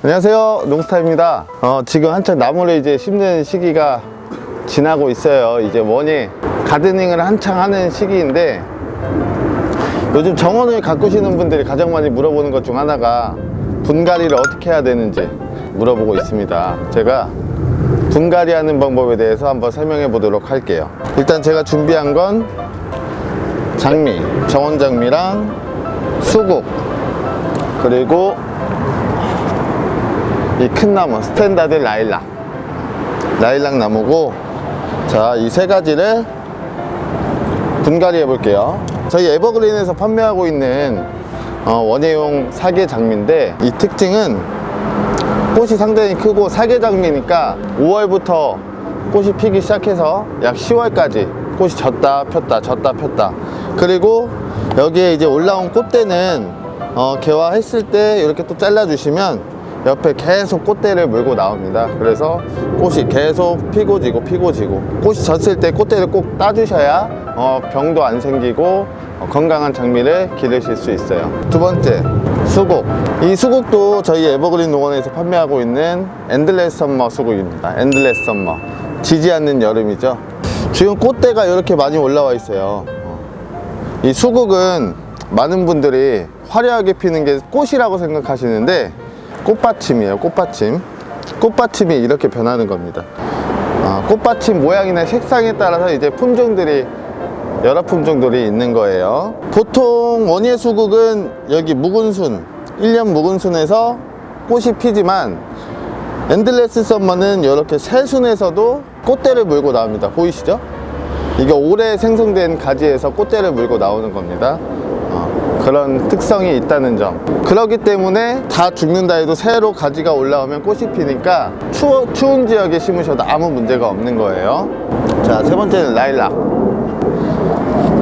안녕하세요. 농스타입니다. 어, 지금 한창 나무를 이제 심는 시기가 지나고 있어요. 이제 원예 가드닝을 한창 하는 시기인데 요즘 정원을 가꾸시는 분들이 가장 많이 물어보는 것 중 하나가 분갈이를 어떻게 해야 되는지 물어보고 있습니다. 제가 분갈이 하는 방법에 대해서 한번 설명해 보도록 할게요. 일단 제가 준비한 건 장미 정원 장미랑 수국 그리고 이 큰 나무 스탠다드 라일락. 라일락 나무고 자 이 세 가지를 분갈이 해 볼게요. 저희 에버그린에서 판매하고 있는 어, 원예용 사계 장미인데 이 특징은 꽃이 상당히 크고 사계 장미니까 5월부터 꽃이 피기 시작해서 약 10월까지 꽃이 졌다 폈다 졌다 폈다. 그리고 여기에 이제 올라온 꽃대는 어, 개화했을 때 이렇게 또 잘라주시면 옆에 계속 꽃대를 물고 나옵니다. 그래서 꽃이 계속 피고 지고 피고 지고 꽃이 졌을 때 꽃대를 꼭 따주셔야 어, 병도 안 생기고 어, 건강한 장미를 기르실 수 있어요. 두 번째, 수국. 이 수국도 저희 에버그린 농원에서 판매하고 있는 엔들레스 썸머 수국입니다. 엔들레스 썸머. 지지 않는 여름이죠. 지금 꽃대가 이렇게 많이 올라와 있어요. 어. 이 수국은 많은 분들이 화려하게 피는 게 꽃이라고 생각하시는데 꽃받침이에요 꽃받침. 꽃받침이 이렇게 변하는 겁니다. 아, 꽃받침 모양이나 색상에 따라서 이제 품종들이 여러 품종들이 있는 거예요. 보통 원예 수국은 여기 묵은순 1년 묵은순에서 꽃이 피지만 엔들레스 썸머는 이렇게 새순에서도 꽃대를 물고 나옵니다. 보이시죠? 이게 올해 생성된 가지에서 꽃대를 물고 나오는 겁니다. 어, 그런 특성이 있다는 점. 그렇기 때문에 다 죽는다 해도 새로 가지가 올라오면 꽃이 피니까 추워, 추운 지역에 심으셔도 아무 문제가 없는 거예요. 자 세 번째는 라일락.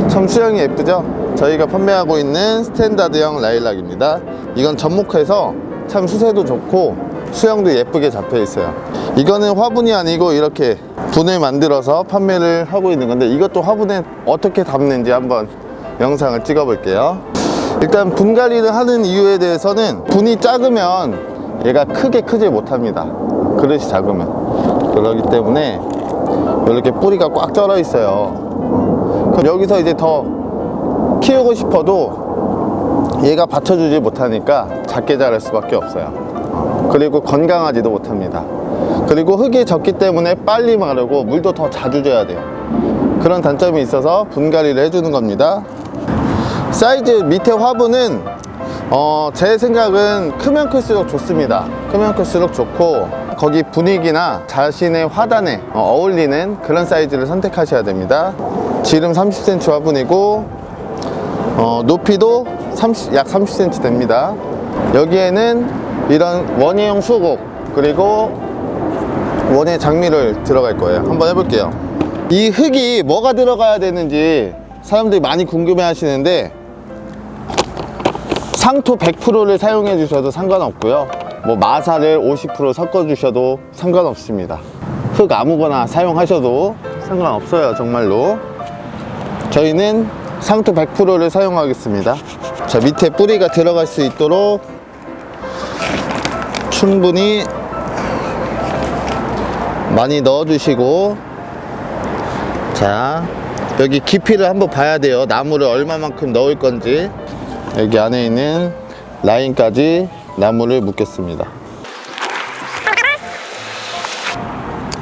참 수영이 예쁘죠? 저희가 판매하고 있는 스탠다드형 라일락입니다. 이건 접목해서 참 수세도 좋고 수영도 예쁘게 잡혀 있어요. 이거는 화분이 아니고 이렇게 분을 만들어서 판매를 하고 있는 건데 이것도 화분에 어떻게 담는지 한번 영상을 찍어 볼게요 일단 분갈이를 하는 이유에 대해서는 분이 작으면 얘가 크게 크지 못합니다. 그릇이 작으면. 그렇기 때문에 이렇게 뿌리가 꽉 쩔어 있어요. 그럼 여기서 이제 더 키우고 싶어도 얘가 받쳐주지 못하니까 작게 자랄 수밖에 없어요. 그리고 건강하지도 못합니다. 그리고 흙이 적기 때문에 빨리 마르고 물도 더 자주 줘야 돼요. 그런 단점이 있어서 분갈이를 해주는 겁니다 사이즈 밑에 화분은 어, 제 생각은 크면 클수록 좋습니다. 크면 클수록 좋고 거기 분위기나 자신의 화단에 어, 어울리는 그런 사이즈를 선택하셔야 됩니다. 지름 30cm 화분이고 어, 높이도 30, 약 30cm 됩니다. 여기에는 이런 원예용 수국 그리고 원예 장미를 들어갈 거예요. 한번 해볼게요. 이 흙이 뭐가 들어가야 되는지 사람들이 많이 궁금해 하시는데 상토 100%를 사용해 주셔도 상관없고요. 뭐 마사를 50% 섞어 주셔도 상관없습니다. 흙 아무거나 사용하셔도 상관없어요 정말로. 저희는 상토 100%를 사용하겠습니다. 자 밑에 뿌리가 들어갈 수 있도록 충분히 많이 넣어 주시고 자 여기 깊이를 한번 봐야 돼요. 나무를 얼마만큼 넣을 건지 여기 안에 있는 라인까지 나무를 묶겠습니다.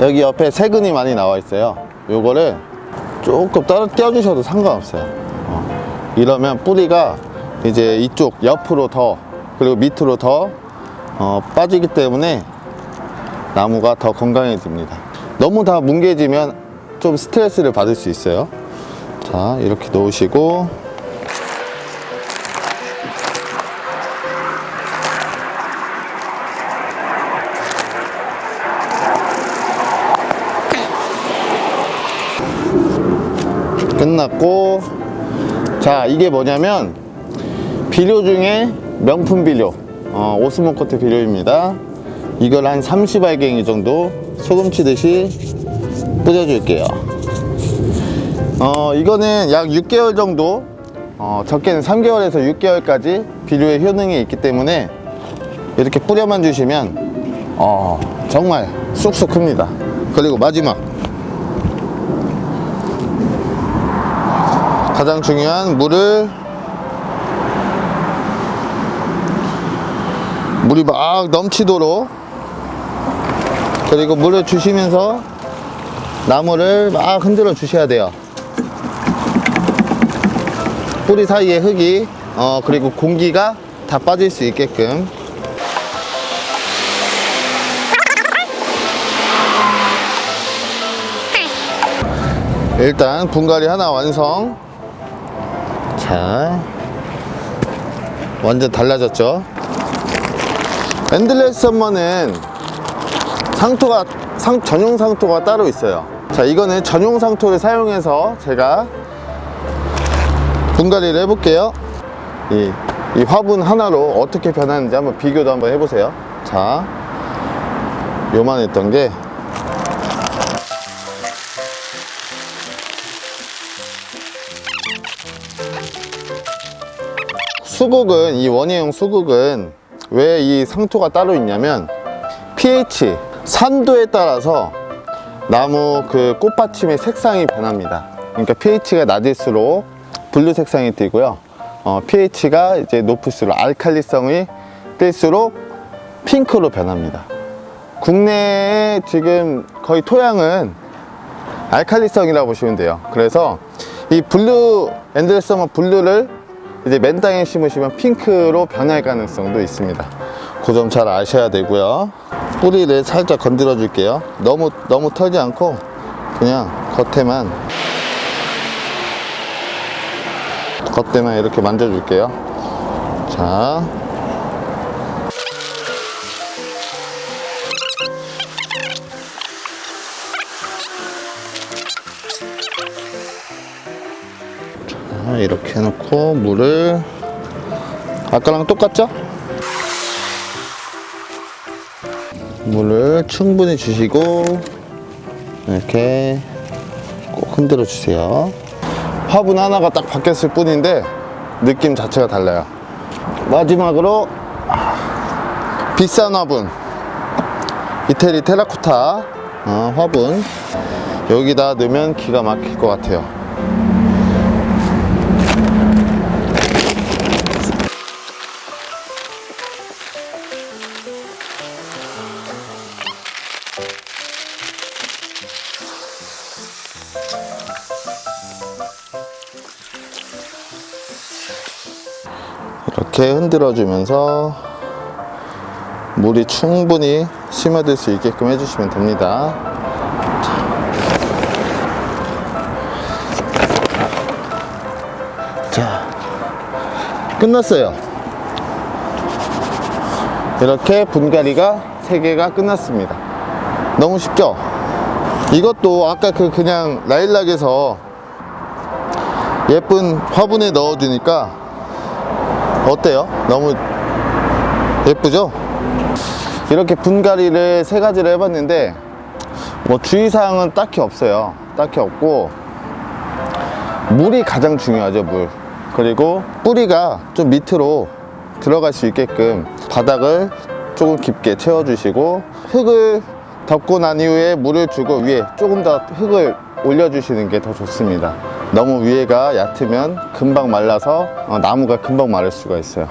여기 옆에 세근이 많이 나와 있어요. 요거를 조금 떨어 떼어주셔도 상관없어요. 어. 이러면 뿌리가 이제 이쪽 옆으로 더 그리고 밑으로 더 어, 빠지기 때문에 나무가 더 건강해집니다. 너무 다 뭉개지면 좀 스트레스를 받을 수 있어요. 자 이렇게 놓으시고 끝났고 자 이게 뭐냐면 비료 중에 명품 비료 어, 오스모코트 비료입니다. 이걸 한 30알갱이 정도 소금 치듯이 뿌려줄게요. 어, 이거는 약 6개월 정도 어, 적게는 3개월에서 6개월까지 비료의 효능이 있기 때문에 이렇게 뿌려만 주시면 어, 정말 쑥쑥 큽니다. 그리고 마지막 가장 중요한 물을 물이 막 넘치도록 그리고 물을 주시면서 나무를 막 흔들어 주셔야 돼요. 뿌리 사이에 흙이 어 그리고 공기가 다 빠질 수 있게끔 일단 분갈이 하나 완성 자 완전 달라졌죠? 엔들레스 썸머는 상토가 상, 전용 상토가 따로 있어요. 자 이거는 전용 상토를 사용해서 제가 분갈이를 해볼게요. 이, 이 화분 하나로 어떻게 변하는지 한번 비교도 한번 해보세요. 자 요만했던 게 수국은 이 원예용 수국은 왜 이 상토가 따로 있냐면 pH 산도에 따라서 나무 그 꽃받침의 색상이 변합니다. 그러니까 pH가 낮을수록 블루 색상이 띄고요. 어, pH가 이제 높을수록 알칼리성이 뜰수록 핑크로 변합니다. 국내에 지금 거의 토양은 알칼리성이라고 보시면 돼요. 그래서 이 블루 엔드레스머 블루를 이제 맨 땅에 심으시면 핑크로 변할 가능성도 있습니다. 그 점 잘 아셔야 되고요. 뿌리를 살짝 건드려 줄게요. 너무 너무 털지 않고 그냥 겉에만 겉에만 이렇게 만져 줄게요. 자. 이렇게 해놓고 물을 아까랑 똑같죠? 물을 충분히 주시고 이렇게 꼭 흔들어 주세요. 화분 하나가 딱 바뀌었을 뿐인데 느낌 자체가 달라요. 마지막으로 비싼 화분 이태리 테라코타 어, 화분 여기다 넣으면 기가 막힐 것 같아요. 이렇게 흔들어 주면서 물이 충분히 스며들 수 있게끔 해주시면 됩니다. 자, 끝났어요. 이렇게 분갈이가 3개가 끝났습니다. 너무 쉽죠? 이것도 아까 그 그냥 라일락에서 예쁜 화분에 넣어주니까 어때요? 너무 예쁘죠? 이렇게 분갈이를 세 가지를 해봤는데 뭐 주의사항은 딱히 없어요. 딱히 없고 물이 가장 중요하죠, 물. 그리고 뿌리가 좀 밑으로 들어갈 수 있게끔 바닥을 조금 깊게 채워주시고 흙을 덮고 난 이후에 물을 주고 위에 조금 더 흙을 올려주시는 게 더 좋습니다. 너무 위에가 얕으면 금방 말라서 어, 나무가 금방 마를 수가 있어요.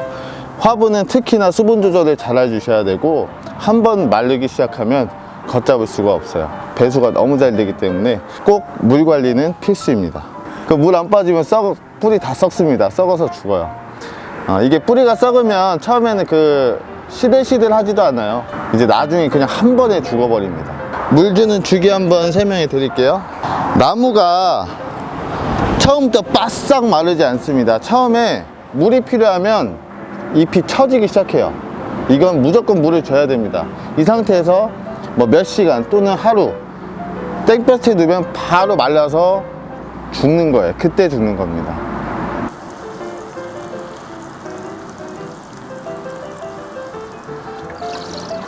화분은 특히나 수분 조절을 잘 해주셔야 되고 한번 마르기 시작하면 걷잡을 수가 없어요. 배수가 너무 잘 되기 때문에 꼭 물 관리는 필수입니다. 그 물 안 빠지면 썩 뿌리 다 썩습니다. 썩어서 죽어요. 어, 이게 뿌리가 썩으면 처음에는 그 시들시들 하지도 않아요. 이제 나중에 그냥 한 번에 죽어버립니다. 물 주는 주기 한번 설명해 드릴게요. 나무가 처음부터 바싹 마르지 않습니다. 처음에 물이 필요하면 잎이 처지기 시작해요. 이건 무조건 물을 줘야 됩니다. 이 상태에서 뭐 몇 시간 또는 하루 땡볕에 두면 바로 말라서 죽는 거예요. 그때 죽는 겁니다.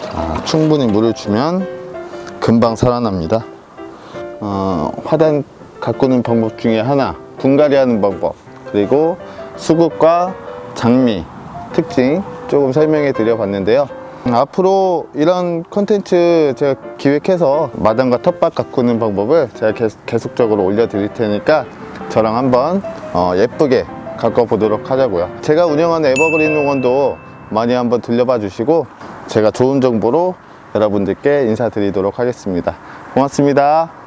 자, 충분히 물을 주면 금방 살아납니다. 어, 화단 가꾸는 방법 중에 하나, 분갈이 하는 방법, 그리고 수국과 장미 특징 조금 설명해 드려 봤는데요. 앞으로 이런 컨텐츠 제가 기획해서 마당과 텃밭 가꾸는 방법을 제가 계속, 계속적으로 올려 드릴 테니까 저랑 한번 어, 예쁘게 가꿔 보도록 하자고요. 제가 운영하는 에버그린 농원도 많이 한번 들려봐 주시고 제가 좋은 정보로 여러분들께 인사드리도록 하겠습니다. 고맙습니다.